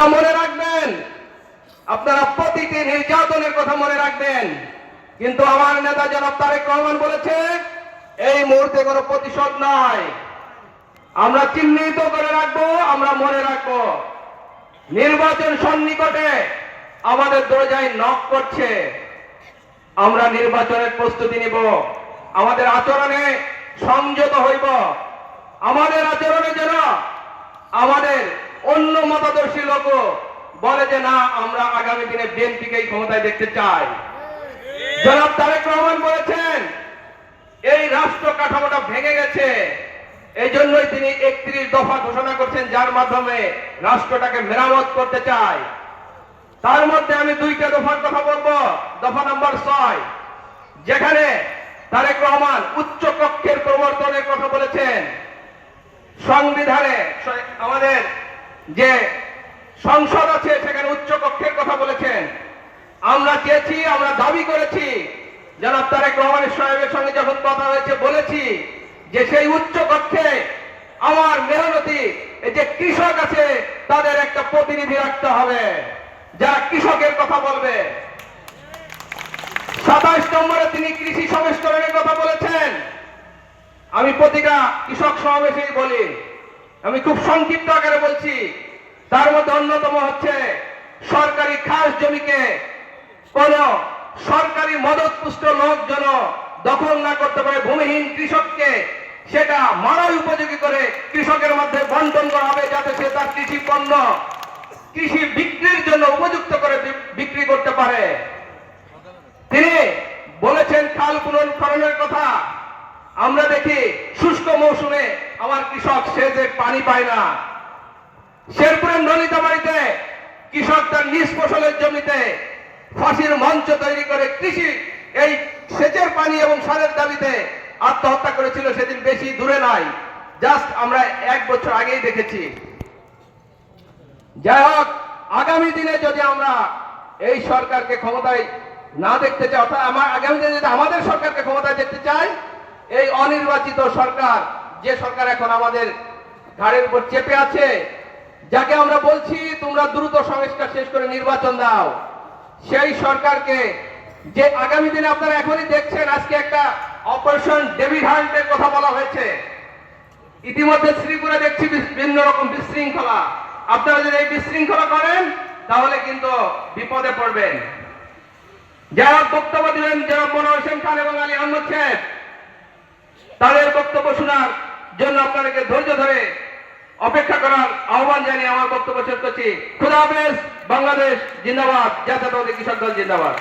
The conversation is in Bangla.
মনে রাখবেন, আপনারা প্রতিটি নির্যাতনের কথা মনে রাখবেন, কিন্তু আমার নেতা জনাব তারেক রহমান বলেছে, এই মুহূর্তে কোনো প্রতিশোধ নাই। আমরা চিহ্নিত করে রাখব, আমরা মনে রাখব। নির্বাচন সন্নিকটে আমাদের দরজায় নক করছে। আমরা নির্বাচনের প্রস্তুতি নিব। আমাদের আচরণে সংযত হইব। আমাদের আচরণে যেন আমাদের অন্য মতাদর্শী লোক বলে যে না, আমরা আগামী দিনে বিএনপিকেই ক্ষমতায় দেখতে চাই। জনাব তারেক রহমান বলেছেন, এই রাষ্ট্র কাঠামোটা ভেঙে গেছে। এই জন্যই তিনি একত্রিশ দফা ঘোষণা করছেন, যার মাধ্যমে রাষ্ট্রটাকে মেরামত করতে চায় তার মধ্যে আমি দুইটা দফার কথা বলব। দফা নাম্বার ছয়, যেখানে তারেক রহমান উচ্চ কক্ষের প্রবর্তনের কথা বলেছেন। সংবিধানে, আমাদের যে সংসদ আছে, সেখানে উচ্চ কক্ষের কথা বলেছেন। আমরা চেয়েছি, আমরা দাবি করেছি, জনাব তারেক রহমানের সাহেবের সঙ্গে যখন কথা হয়েছে, বলেছি যে সেই উচ্চ কক্ষে আমার মেহনতি যে কৃষক আছে, তাদের একটা প্রতিনিধি রাখতে হবে। যারা কৃষকের কথা বলবে। সাতাশ নম্বরে তিনি কৃষি সংস্করণের কথা বলেছেন। আমি প্রতিটা কৃষক সমাবেশেই বলি আমি খুব সংক্ষিপ্ত আকারে বলছি, তার মধ্যে অন্যতম হচ্ছে সরকারি খাস জমিকে কোন সরকারি মদতপুষ্ট লোক যেন দখল না করতে পারে ভূমিহীন কৃষককে, সেটা মারাই উপযোগী করে কৃষকের মধ্যে বন্টন করা হবে যাতে সে তার কৃষি পণ্য, কৃষি বিক্রির জন্য উপযুক্ত করে বিক্রি করতে পারে। তিনি বলেছেন, খাল পুনর্খননের কথা আমরা দেখি শুষ্ক মৌসুমে আমার কৃষক, সে যে পানি পায় না। শেরপুরের নলিতাবাড়িতে কৃষক তার নিজ ফসলের জমিতে ফাঁসির মঞ্চ তৈরি করে কৃষি এই সেচের পানি এবং সারের দাবিতে আত্মহত্যা করেছিল, সেদিন বেশি দূরে নাই। জাস্ট আমরা এক বছর আগেই দেখেছি। যাই হোক, আগামী দিনে যদি আমরা এই সরকারকে ক্ষমতায় না দেখতে চাই, অর্থাৎ আমার আগামী দিনে যদি আমাদের সরকারকে ক্ষমতায় দেখতে চাই, এই অনির্বাচিত সরকার যে সরকার এখন আমাদের ঘাড়ের উপর চেপে আছে, যাকে আমরা বলছি, তোমরা দ্রুত সংস্কার শেষ করে নির্বাচন দাও। সেই সরকারকে যে আগামী দিনে আপনারা এখনই দেখছেন, আজকে একটা অপারেশন ডেভিড হান্টের কথা বলা হয়েছে। ইতিমধ্যে শ্রীপুরে দেখছি বিভিন্ন রকম বিশৃঙ্খলা। আপনারা যদি এই বিশৃঙ্খলা করেন, তাহলে কিন্তু বিপদে পড়বেন। যারা বক্তব্য দিলেন, যারা মনোহর খান এবং আলী আহমদ তাদের বক্তব্য শোনার জন্য আপনাদেরকে ধৈর্য ধরে অপেক্ষা করার আহ্বান জানিয়ে আমার বক্তব্য শেষ করছি। খুদা বাংলাদেশ জিন্দাবাদ জাতীয় কৃষক দল জিন্দাবাদ।